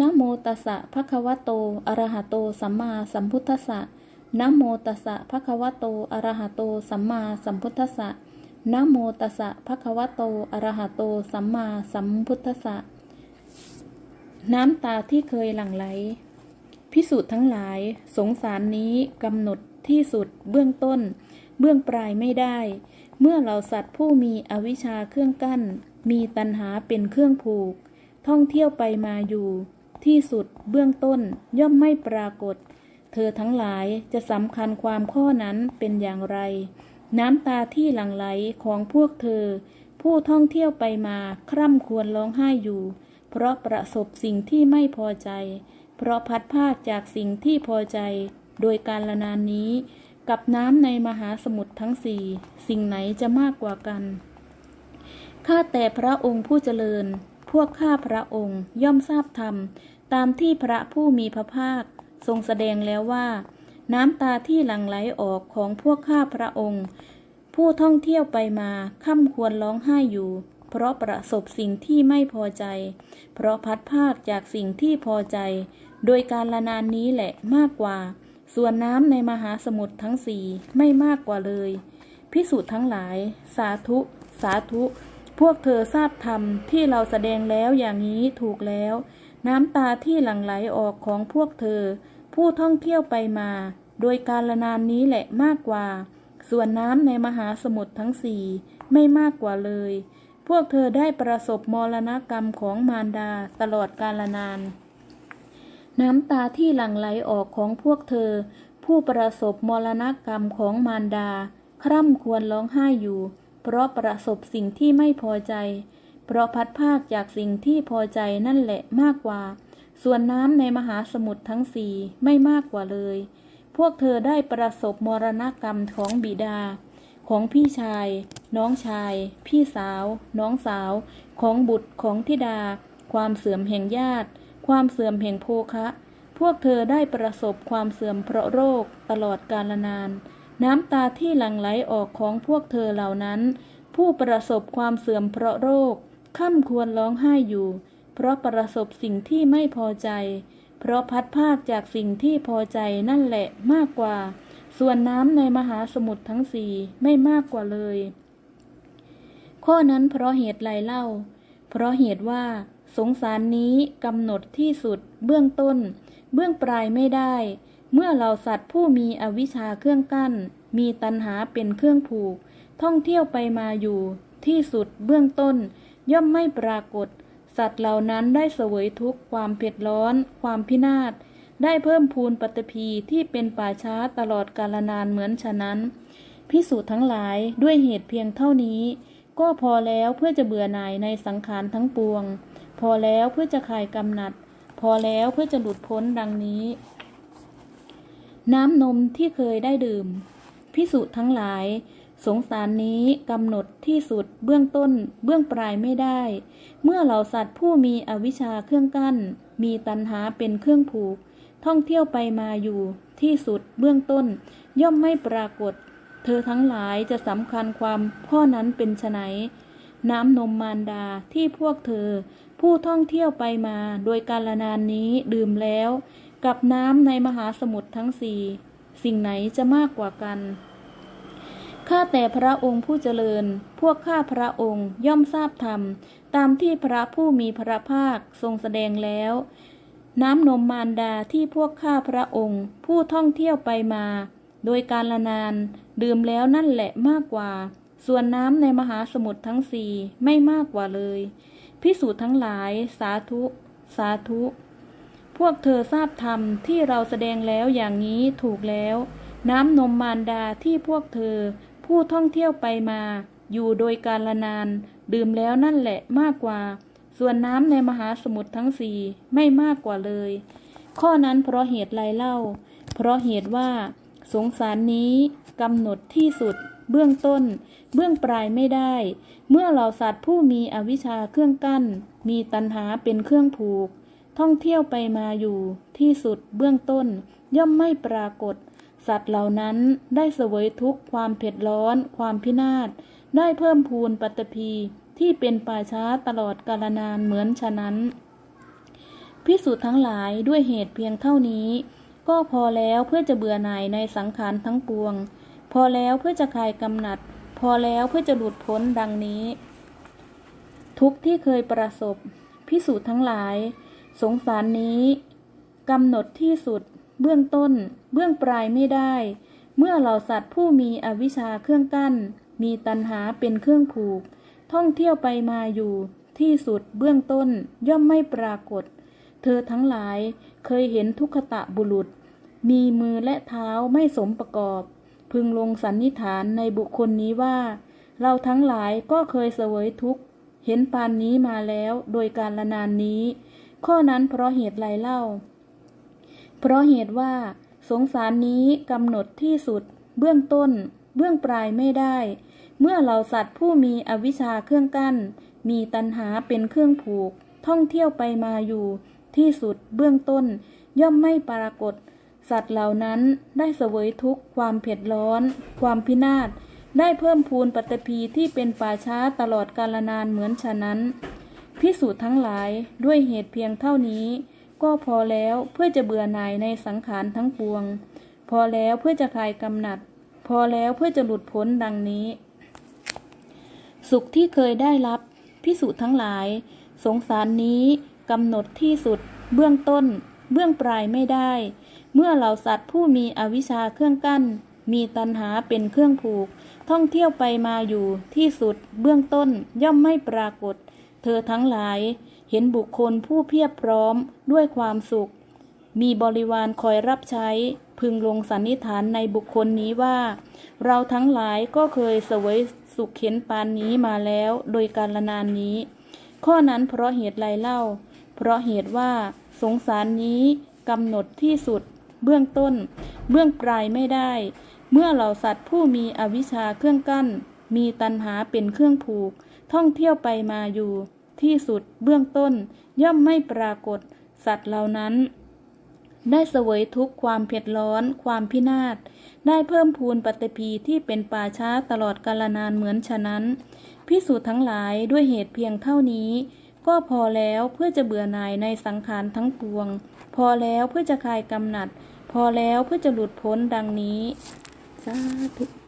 นะโมตัสสะภะคะวะโต อะระหะโต สัมมาสัมพุทธัสสะนะโมตัสสะภะคะวะโต อะระหะโต สัมมาสัมพุทธัสสะนะโมตัสสะภะคะวะโต อะระหะโต สัมมาสัมพุทธัสสะน้ำตาที่เคยหลั่งไหล พิสูจน์ทั้งหลาย สงสารนี้กำหนดที่สุดเบื้องต้น เบื้องปลายไม่ได้ เมื่อเราสัตว์ผู้มีอวิชชาเครื่องกั้น มีตัณหาเป็นเครื่องผูก ท่องเที่ยวไปมาอยู่ ที่สุดเบื้องต้นย่อมไม่ปรากฏ เธอทั้งหลายจะสำคัญความข้อนั้นเป็นอย่างไร น้ำตาที่หลั่งไหลของพวกเธอ ผู้ท่องเที่ยวไปมาคร่ำควรร้องไห้อยู่ เพราะประสบสิ่งที่ไม่พอใจ เพราะพัดภาคจากสิ่งที่พอใจ โดยการละนานนี้ กับน้ำในมหาสมุทรทั้งสี่สิ่งไหนจะมากกว่ากันข้าแต่พระองค์ผู้เจริญ พวกข้าพระองค์ย่อมทราบธรรม ตามที่พระผู้มีพระภาค ทรงแสดงแล้วว่า น้ำตาที่หลั่งไหลออกของพวกข้าพระองค์ ผู้ท่องเที่ยวไปมาค่ำควรร้องไห้อยู่ เพราะประสบสิ่งที่ไม่พอใจ เพราะพัดภาคจากสิ่งที่พอใจ โดยการละนานนี้แหละมากกว่า ส่วนน้ำในมหาสมุทรทั้งสี่ไม่มากกว่าเลย พิสูจน์ทั้งหลาย สาธุ สาธุ พวกเธอทราบธรรมที่เราแสดงแล้วอย่างนี้ถูกแล้ว น้ำตาที่หลั่งไหลออกของพวกเธอ ผู้ท่องเที่ยวไปมา โดยการละนานนี้แหละมากกว่า ส่วนน้ำในมหาสมุทรทั้งสี่ไม่มากกว่าเลย พวกเธอได้ประสบมรณกรรมของมารดาตลอดกาลนาน น้ำตาที่หลั่งไหลออกของพวกเธอ ผู้ประสบมรณกรรมของมารดา คร่ำควรร้องไห้อยู่ เพราะประสบสิ่งที่ไม่พอใจ เพราะพัดภาคจากสิ่งที่พอใจนั่นแหละมากกว่า ส่วนน้ำในมหาสมุทรทั้งสี่ไม่มากกว่าเลย พวกเธอได้ประสบมรณกรรมของบิดา ของพี่ชาย น้องชาย พี่สาว น้องสาว ของบุตรของธิดา ความเสื่อมแห่งญาติ ความเสื่อมแห่งโภคะ พวกเธอได้ประสบความเสื่อมเพราะโรคตลอดกาลนานน้ น้ำตาที่หลั่งไหลออกของพวกเธอเหล่านั้น ผู้ประสบความเสื่อมเพราะโรคค่ำควรร้องไห้อยู่ เพราะประสบสิ่งที่ไม่พอใจ เพราะพัดภาคจากสิ่งที่พอใจนั่นแหละมากกว่า ส่วนน้ำในมหาสมุทรทั้งสี่ไม่มากกว่าเลย ข้อนั้นเพราะเหตุไรเล่า เพราะเหตุว่า สงสารนี้กำหนดที่สุดเบื้องต้น เบื้องปลายไม่ได้ เมื่อเราสัตว์ผู้มีอวิชชาเครื่องกั้น มีตัณหาเป็นเครื่องผูก ท่องเที่ยวไปมาอยู่ ที่สุดเบื้องต้น ย่อมไม่ปรากฏ สัตว์เหล่านั้นได้เสวยทุกข์ความเผ็ดร้อน ความพินาศได้เพิ่มพูนปฏิพีที่เป็นป่าช้าตลอดกาลนานเหมือนฉะนั้น พิสูจน์ทั้งหลายด้วยเหตุเพียงเท่านี้ ก็พอแล้วเพื่อจะเบื่อหน่ายในสังขารทั้งปวง พอแล้วเพื่อจะคลายกำหนัด พอแล้วเพื่อจะหลุดพ้นดังนี้ น้ำนมที่เคยได้ดื่ม พิสูจน์ทั้งหลาย สงสารนี้กำหนดที่สุดเบื้องต้นเบื้องปลายไม่ได้ เมื่อเหล่าสัตว์ผู้มีอวิชชาเครื่องกั้น มีตัณหาเป็นเครื่องผูก ท่องเที่ยวไปมาอยู่ที่สุดเบื้องต้น ย่อมไม่ปรากฏ เธอทั้งหลายจะสำคัญความข้อนั้นเป็นไฉนน้ำนมมารดาที่พวกเธอ ผู้ท่องเที่ยวไปมาโดยการละนานนี้ดื่มแล้ว กับน้ำในมหาสมุทรทั้งสี่สิ่งไหนจะมากกว่ากัน ข้าแต่พระองค์ผู้เจริญ พวกข้าพระองค์ย่อมทราบธรรม ตามที่พระผู้มีพระภาคทรงแสดงแล้ว น้ำนมมารดาที่พวกข้าพระองค์ ผู้ท่องเที่ยวไปมา โดยการละนานดื่มแล้วนั่นแหละมากกว่า ส่วนน้ำในมหาสมุทรทั้งสี่ไม่มากกว่าเลย พิสูจน์ทั้งหลายสาธุ สาธุ พวกเธอทราบธรรมที่เราแสดงแล้วอย่างนี้ถูกแล้ว น้ำนมมารดาที่พวกเธอ ผู้ท่องเที่ยวไปมา อยู่โดยการละนาน ดื่มแล้วนั่นแหละมากกว่า ส่วนน้ำในมหาสมุทรทั้งสี่ไม่มากกว่าเลย ข้อนั้นเพราะเหตุไรเล่า เพราะเหตุว่า สงสารนี้กำหนดที่สุด เบื้องต้น เบื้องปลายไม่ได้ เมื่อเราสัตว์ผู้มีอวิชชาเครื่องกั้น มีตัณหาเป็นเครื่องผูก ท่องเที่ยวไปมาอยู่ที่สุดเบื้องต้นย่อมไม่ปรากฏ สัตว์เหล่านั้นได้เสวยทุกข์ความเผ็ดร้อน ความพินาศ ได้เพิ่มพูนปัตภีที่เป็นป่าช้าตลอดกาลนานเหมือนฉะนั้น พิสูจน์ทั้งหลายด้วยเหตุเพียงเท่านี้ ก็พอแล้วเพื่อจะเบื่อหน่ายในสังขารทั้งปวง พอแล้วเพื่อจะคลายกำหนัด พอแล้วเพื่อจะหลุดพ้นดังนี้ ทุกที่เคยประสบ พิสูจน์ทั้งหลาย สงสารนี้กำหนดที่สุด เบื้องต้น เบื้องปลายไม่ได้ เมื่อเหล่าสัตว์ผู้มีอวิชชาเครื่องกั้น มีตัณหาเป็นเครื่องผูก ท่องเที่ยวไปมาอยู่ที่สุดเบื้องต้นย่อมไม่ปรากฏ เธอทั้งหลายเคยเห็นทุกขตะบุรุษ มีมือและเท้าไม่สมประกอบ พึงลงสันนิษฐานในบุคคลนี้ว่า เราทั้งหลายก็เคยเสวยทุกข์ เห็นปานนี้มาแล้วโดยการละนานนี้ ข้อนั้นเพราะเหตุไรเล่า เพราะเหตุว่าสงสารนี้กำหนดที่สุด เบื้องต้น เบื้องปลายไม่ได้ เมื่อเราสัตว์ผู้มีอวิชชาเครื่องกั้น มีตัณหาเป็นเครื่องผูก ท่องเที่ยวไปมาอยู่ ที่สุดเบื้องต้น ย่อมไม่ปรากฏ สัตว์เหล่านั้นได้เสวยทุกข์ความเผ็ดร้อน ความพินาศได้เพิ่มพูนปัตตภีที่เป็นป่าช้าตลอดกาลนานเหมือนฉะนั้น พิสูจน์ทั้งหลายด้วยเหตุเพียงเท่านี้ ก็พอแล้วเพื่อจะเบื่อหน่ายในสังขารทั้งปวง พอแล้วเพื่อจะคลายกำหนัด พอแล้วเพื่อจะหลุดพ้นดังนี้ สุขที่เคยได้รับ พิสูจน์ทั้งหลาย สงสารนี้กำหนดที่สุด เบื้องต้น เบื้องปลายไม่ได้ เมื่อเหล่าสัตว์ผู้มีอวิชชาเครื่องกั้น มีตัณหาเป็นเครื่องผูก ท่องเที่ยวไปมาอยู่ที่สุด เบื้องต้นย่อมไม่ปรากฏ เธอทั้งหลายเห็นบุคคลผู้เพียบพร้อมด้วยความสุข มีบริวารคอยรับใช้ พึงลงสันนิษฐานในบุคคลนี้ว่า เราทั้งหลายก็เคยเสวยสุขเข็นปานนี้มาแล้วโดยการละนานนี้ ข้อนั้นเพราะเหตุไรเล่า เพราะเหตุว่าสงสารนี้กำหนดที่สุด เบื้องต้น เบื้องปลายไม่ได้ เมื่อเหล่าสัตว์ผู้มีอวิชชาเครื่องกั้น มีตัณหาเป็นเครื่องผูก ท่องเที่ยวไปมาอยู่ที่สุดเบื้องต้นย่อมไม่ปรากฏสัตว์เหล่านั้น ได้เสวยทุกความเผ็ดร้อน ความพินาศ ได้เพิ่มพูนปฏิพีที่เป็นป่าช้าตลอดกาลนานเหมือนฉะนั้นพิสูจน์ทั้งหลายด้วยเหตุเพียงเท่านี้ ก็พอแล้วเพื่อจะเบื่อหน่ายในสังขารทั้งปวง พอแล้วเพื่อจะคลายกำหนัด พอแล้วเพื่อจะหลุดพ้นดังนี้สาธุ